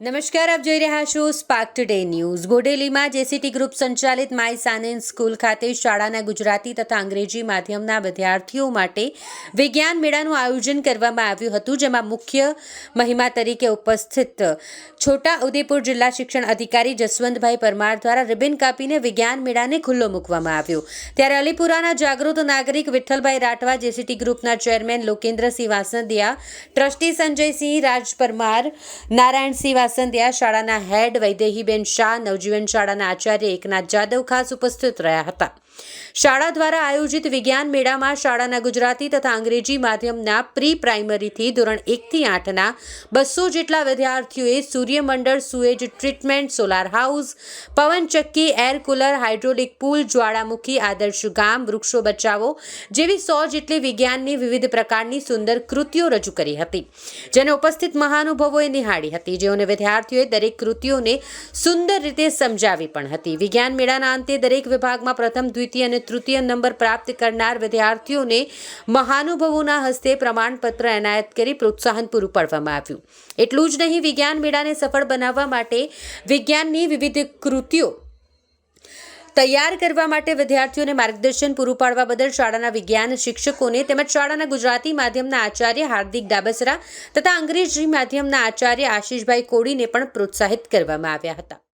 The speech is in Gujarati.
નમસ્કાર, આપ જોઈ રહ્યા છો સ્પાર્ક ટુડે ન્યૂઝ બોડેલીમાં જેસીટી ગ્રુપ સંચાલિત માય સાનેન સ્કૂલ ખાતે શાળાના ગુજરાતી તથા અંગ્રેજી માધ્યમના વિદ્યાર્થીઓ માટે વિજ્ઞાન મેળાનું આયોજન કરવામાં આવ્યું હતું, જેમાં મુખ્ય મહિમા તરીકે ઉપસ્થિત છોટા ઉદેપુર જિલ્લા શિક્ષણ અધિકારી જસવંતભાઈ પરમાર દ્વારા રિબિન કાપીને વિજ્ઞાન મેળાને ખુલ્લો મૂકવામાં આવ્યો. ત્યારે અલીપુરાના જાગૃત નાગરિક વિઠ્ઠલભાઈ રાઠવા જેસીટી ગ્રુપના ચેરમેન લોકેન્દ્રસિંહ વાસંદિયા ટ્રસ્ટી સંજયસિંહ રાજ પરમાર, નારાયણસિંહ વાસંદિયા શાળાના હેડ વૈદેહીબેન શાહ નવજીવન શાળાના આચાર્ય એકનાથ જાદવ ખાસ ઉપસ્થિત રહ્યા હતા. શાળા દ્વારા આયોજિત વિજ્ઞાન મેળામાં શાળાના ગુજરાતી તથા અંગ્રેજી માધ્યમના પ્રી પ્રાઇમરીથી ધોરણ એકથી આઠના બસો જેટલા વિદ્યાર્થીઓએ સૂર્યમંડળ સુએજ ટ્રીટમેન્ટ, સોલાર હાઉસ, પવનચક્કી, એર કુલર, હાઇડ્રોલિક પુલ, જ્વાળામુખી, આદર્શ ગામ, વૃક્ષો બચાવો જેવી સો જેટલી વિજ્ઞાનની વિવિધ પ્રકારની સુંદર કૃતિઓ રજૂ કરી હતી. જેને ઉપસ્થિત મહાનુભાવોએ નિહાળી હતી. જેઓને વિદ્યાર્થીઓએ દરેક કૃતિઓને સુંદર રીતે સમજાવી પણ હતી. વિજ્ઞાન મેળાના અંતે દરેક વિભાગમાં પ્રથમ દ્વિતીય અને તૃતીય નંબર પ્રાપ્ત કરનાર વિદ્યાર્થીઓને મહાનુભવોના હસ્તે પ્રમાણપત્ર એનાયત કરી પ્રોત્સાહન પૂરું પાડવામાં આવ્યું. એટલું જ નહીં, વિજ્ઞાન મેળાને સફળ બનાવવા માટે વિજ્ઞાનની વિવિધ કૃતિઓ તૈયાર કરવા માટે વિદ્યાર્થીઓને માર્ગદર્શન પૂરું પાડવા બદલ શાળાના વિજ્ઞાન શિક્ષકોને તેમજ શાળાના ગુજરાતી માધ્યમના આચાર્ય હાર્દિક ડાબસરા તથા અંગ્રેજી માધ્યમના આચાર્ય આશીષભાઈ કોડીને પણ પ્રોત્સાહિત કરવામાં આવ્યા હતા.